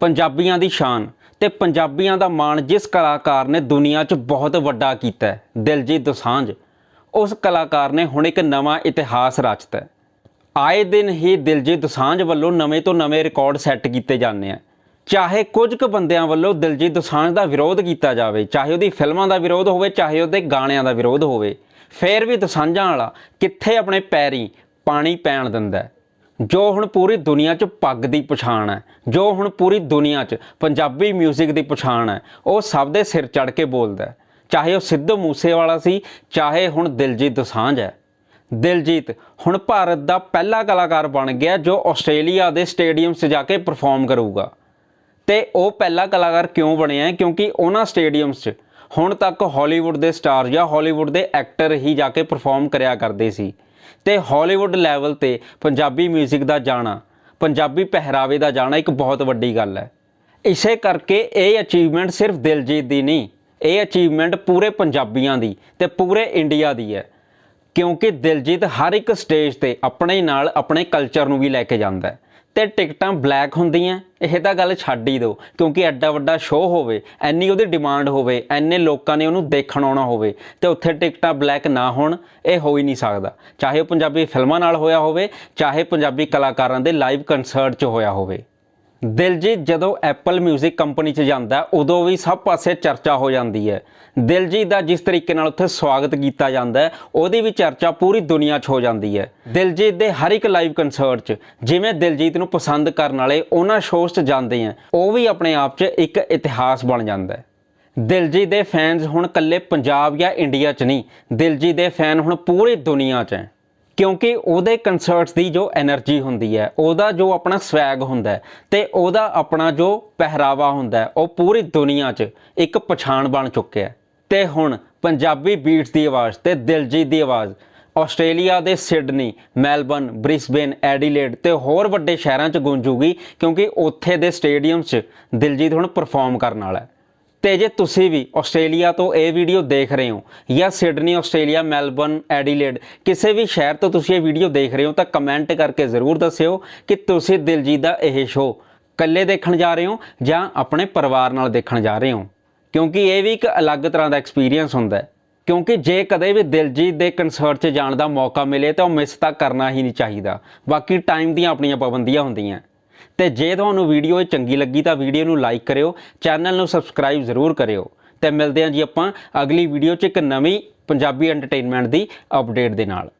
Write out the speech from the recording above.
ਪੰਜਾਬੀਆਂ ਦੀ ਸ਼ਾਨ ਤੇ ਪੰਜਾਬੀਆਂ ਦਾ ਮਾਣ ਜਿਸ ਕਲਾਕਾਰ ਨੇ ਦੁਨੀਆ 'ਚ ਬਹੁਤ ਵੱਡਾ ਕੀਤਾ ਹੈ, ਦਿਲਜੀਤ ਦੋਸਾਂਝ ਉਸ ਕਲਾਕਾਰ ਨੇ ਹੁਣ ਇੱਕ ਨਵਾਂ ਇਤਿਹਾਸ ਰਚਤਾ ਆਏ ਦਿਨ ਹੀ ਦਿਲਜੀਤ ਦੋਸਾਂਝ ਵੱਲੋਂ ਨਵੇਂ ਤੋਂ ਨਵੇਂ ਰਿਕਾਰਡ ਸੈੱਟ ਕੀਤੇ ਜਾਂਦੇ ਆ। ਚਾਹੇ ਕੁਝ ਕੁ ਬੰਦਿਆਂ ਵੱਲੋਂ ਦਿਲਜੀਤ ਦੋਸਾਂਝ ਦਾ ਵਿਰੋਧ ਕੀਤਾ ਜਾਵੇ ਚਾਹੇ ਉਹਦੀ ਫਿਲਮਾਂ ਦਾ ਵਿਰੋਧ ਹੋਵੇ ਚਾਹੇ ਉਹਦੇ ਗਾਣਿਆਂ ਦਾ ਵਿਰੋਧ ਹੋਵੇ ਫੇਰ ਵੀ ਦੋਸਾਂਝਾਂ ਵਾਲਾ ਕਿੱਥੇ ਆਪਣੇ ਪੈਰੀ ਪਾਣੀ ਪੈਣ ਦਿੰਦਾ ਜੋ ਹੁਣ ਪੂਰੀ ਦੁਨੀਆ 'ਚ ਪੱਗ ਦੀ ਪਛਾਣ ਹੈ, ਜੋ ਹੁਣ ਪੂਰੀ ਦੁਨੀਆ 'ਚ ਪੰਜਾਬੀ 뮤직 ਦੀ ਪਛਾਣ ਹੈ, ਉਹ ਸਭ ਦੇ ਸਿਰ ਚੜ ਕੇ ਬੋਲਦਾ ਹੈ। ਚਾਹੇ ਉਹ ਸਿੱਧੂ ਮੂਸੇਵਾਲਾ ਸੀ, ਚਾਹੇ ਹੁਣ ਦਿਲਜੀਤ ਦੋਸਾਂਝ ਹੈ। ਦਿਲਜੀਤ ਹੁਣ ਭਾਰਤ ਦਾ ਪਹਿਲਾ ਕਲਾਕਾਰ ਬਣ ਗਿਆ ਜੋ ਆਸਟ੍ਰੇਲੀਆ ਦੇ ਸਟੇਡੀਅਮ 'ਚ ਜਾ ਕੇ ਪਰਫਾਰਮ ਕਰੂਗਾ। ਤੇ ਉਹ ਪਹਿਲਾ ਕਲਾਕਾਰ ਕਿਉਂ ਬਣਿਆ ਕਿਉਂਕਿ ਉਹਨਾਂ ਸਟੇਡੀਅਮਸ 'ਚ ਹੁਣ ਤੱਕ ਹਾਲੀਵੁੱਡ ਦੇ ਸਟਾਰ ਜਾਂ ਹਾਲੀਵੁੱਡ ਦੇ ਐਕਟਰ ਹੀ ਜਾ ਕੇ ਪਰਫਾਰਮ ਕਰਿਆ ਕਰਦੇ ਸੀ। ਤੇ ਹਾਲੀਵੁੱਡ ਲੈਵਲ ਤੇ ਪੰਜਾਬੀ 뮤직 ਦਾ ਜਾਣਾ, ਪੰਜਾਬੀ ਪਹਿਰਾਵੇ ਦਾ ਜਾਣਾ ਇੱਕ ਬਹੁਤ ਵੱਡੀ ਗੱਲ ਹੈ। ਇਸੇ ਕਰਕੇ ਇਹ ਅਚੀਵਮੈਂਟ ਸਿਰਫ ਦਿਲਜੀਤ ਦੀ ਨਹੀਂ, ਇਹ ਅਚੀਵਮੈਂਟ ਪੂਰੇ ਪੰਜਾਬੀਆਂ ਦੀ ਤੇ ਪੂਰੇ ਇੰਡੀਆ ਦੀ ਹੈ। ਕਿਉਂਕਿ ਦਿਲਜੀਤ ਹਰ ਇੱਕ ਸਟੇਜ ਤੇ ਆਪਣੇ ਨਾਲ ਆਪਣੇ ਕਲਚਰ ਨੂੰ ਵੀ ਲੈ ਕੇ ਜਾਂਦਾ ਹੈ। ਤੇ ਟਿਕਟਾਂ ਬਲੈਕ ਹੁੰਦੀਆਂ, ਇਹ ਤਾਂ ਗੱਲ ਛੱਡ ਹੀ ਦਿਓ, ਕਿਉਂਕਿ ਐਡਾ ਵੱਡਾ ਸ਼ੋਅ ਹੋਵੇ, ਐਨੀ ਉਹਦੀ ਡਿਮਾਂਡ ਹੋਵੇ, ਐਨੇ ਲੋਕਾਂ ਨੇ ਉਹਨੂੰ ਦੇਖਣ ਆਉਣਾ ਹੋਵੇ, ਤੇ ਉੱਥੇ ਟਿਕਟਾਂ ਬਲੈਕ ਨਾ ਹੋਣ, ਇਹ ਹੋ ਹੀ ਨਹੀਂ ਸਕਦਾ। ਚਾਹੇ ਉਹ ਪੰਜਾਬੀ ਫਿਲਮਾਂ ਨਾਲ ਹੋਇਆ ਹੋਵੇ, ਚਾਹੇ ਪੰਜਾਬੀ ਕਲਾਕਾਰਾਂ ਦੇ ਲਾਈਵ ਕੰਸਰਟ 'ਚ ਹੋਇਆ ਹੋਵੇ। ਦਿਲਜੀਤ ਜਦੋਂ ਐਪਲ 뮤직 ਕੰਪਨੀ 'ਚ ਜਾਂਦਾ, ਉਦੋਂ ਵੀ ਸਭ ਪਾਸੇ ਚਰਚਾ ਹੋ ਜਾਂਦੀ ਹੈ। ਦਿਲਜੀਤ ਦਾ ਜਿਸ ਤਰੀਕੇ ਨਾਲ ਉੱਥੇ ਸਵਾਗਤ ਕੀਤਾ ਜਾਂਦਾ ਉਹਦੀ ਵੀ ਚਰਚਾ ਪੂਰੀ ਦੁਨੀਆ 'ਚ ਹੋ ਜਾਂਦੀ ਹੈ। ਦਿਲਜੀਤ ਦੇ ਹਰ ਇੱਕ ਲਾਈਵ ਕੰਸਰਟ 'ਚ, ਜਿਵੇਂ ਦਿਲਜੀਤ ਨੂੰ ਪਸੰਦ ਕਰਨ ਵਾਲੇ ਉਹਨਾਂ ਸ਼ੋਅਸ 'ਚ ਜਾਂਦੇ ਆ ਉਹ ਵੀ ਆਪਣੇ ਆਪ 'ਚ ਇੱਕ ਇਤਿਹਾਸ ਬਣ ਜਾਂਦਾ ਹੈ। ਦਿਲਜੀਤ ਦੇ ਫੈਨਸ ਹੁਣ ਕੱਲੇ ਪੰਜਾਬ ਜਾਂ ਇੰਡੀਆ 'ਚ ਨਹੀਂ, ਦਿਲਜੀਤ ਦੇ ਫੈਨ ਹੁਣ ਪੂਰੀ ਦੁਨੀਆ 'ਚ ਹੈ। ਕਿਉਂਕਿ ਉਹਦੇ ਕਨਸਰਟਸ ਦੀ ਜੋ એનર્ਜੀ ਹੁੰਦੀ ਹੈ, ਉਹਦਾ ਜੋ ਆਪਣਾ ਸਵੈਗ ਹੁੰਦਾ ਤੇ ਉਹਦਾ ਆਪਣਾ ਜੋ ਪਹਿਰਾਵਾ ਹੁੰਦਾ ਉਹ ਪੂਰੀ ਦੁਨੀਆ 'ਚ ਇੱਕ ਪਛਾਣ ਬਣ ਚੁੱਕਿਆ ਤੇ ਹੁਣ ਪੰਜਾਬੀ ਬੀਟਸ ਦੀ ਆਵਾਜ਼ ਤੇ ਦਿਲਜੀਤ ਦੀ ਆਵਾਜ਼, ਆਸਟ੍ਰੇਲੀਆ ਦੇ ਸਿਡਨੀ ਮੈਲਬਨ ਬ੍ਰਿਸਬਨ, ਐਡੀਲੇਡ ਤੇ ਹੋਰ ਵੱਡੇ ਸ਼ਹਿਰਾਂ 'ਚ ਗੂੰਜੂਗੀ ਕਿਉਂਕਿ ਉੱਥੇ ਦੇ ਸਟੇਡੀਅਮ 'ਚ ਦਿਲਜੀਤ ਹੁਣ ਪਰਫਾਰਮ ਕਰਨ ਵਾਲਾ ਹੈ। ਤੇ ਜੇ ਤੁਸੀਂ ਵੀ ਆਸਟ੍ਰੇਲੀਆ ਤੋਂ ਇਹ ਵੀਡੀਓ ਦੇਖ ਰਹੇ ਹੋ ਜਾਂ ਸਿਡਨੀ, ਆਸਟ੍ਰੇਲੀਆ, ਮੈਲਬਰਨ, ਐਡੀਲੇਡ ਕਿਸੇ ਵੀ ਸ਼ਹਿਰ ਤੋਂ ਤੁਸੀਂ ਇਹ ਵੀਡੀਓ ਦੇਖ ਰਹੇ ਹੋ ਤਾਂ ਕਮੈਂਟ ਕਰਕੇ ਜ਼ਰੂਰ ਦੱਸਿਓ ਕਿ ਤੁਸੀਂ ਦਿਲਜੀਤ ਦਾ ਇਹ ਸ਼ੋਅ ਇਕੱਲੇ ਦੇਖਣ ਜਾ ਰਹੇ ਹੋ ਜਾਂ ਆਪਣੇ ਪਰਿਵਾਰ ਨਾਲ ਦੇਖਣ ਜਾ ਰਹੇ ਹੋ? ਕਿਉਂਕਿ ਇਹ ਵੀ ਇੱਕ ਅਲੱਗ ਤਰ੍ਹਾਂ ਦਾ ਐਕਸਪੀਰੀਅੰਸ ਹੁੰਦਾ ਹੈ। ਕਿਉਂਕਿ ਜੇ ਕਦੇ ਵੀ ਦਿਲਜੀਤ ਦੇ ਕੰਸਰਟ 'ਚ ਜਾਣ ਦਾ ਮੌਕਾ ਮਿਲੇ ਤਾਂ ਉਹ ਮਿਸ ਤਾਂ ਕਰਨਾ ਹੀ ਨਹੀਂ ਚਾਹੀਦਾ। ਬਾਕੀ ਟਾਈਮ ਦੀਆਂ ਆਪਣੀਆਂ ਪਾਬੰਦੀਆਂ ਹੁੰਦੀਆਂ। ਤੇ ਜੇ ਤੁਹਾਨੂੰ ਵੀਡੀਓ ਇਹ ਚੰਗੀ ਲੱਗੀ ਤਾਂ ਵੀਡੀਓ ਨੂੰ ਲਾਈਕ ਕਰਿਓ, ਚੈਨਲ ਨੂੰ ਸਬਸਕ੍ਰਾਈਬ ਜ਼ਰੂਰ ਕਰਿਓ ਤੇ ਮਿਲਦੇ ਹਾਂ ਜੀ ਆਪਾਂ ਅਗਲੀ ਵੀਡੀਓ 'ਚ ਇੱਕ ਨਵੀਂ ਪੰਜਾਬੀ ਐਂਟਰਟੇਨਮੈਂਟ ਦੀ ਅਪਡੇਟ ਦੇ ਨਾਲ।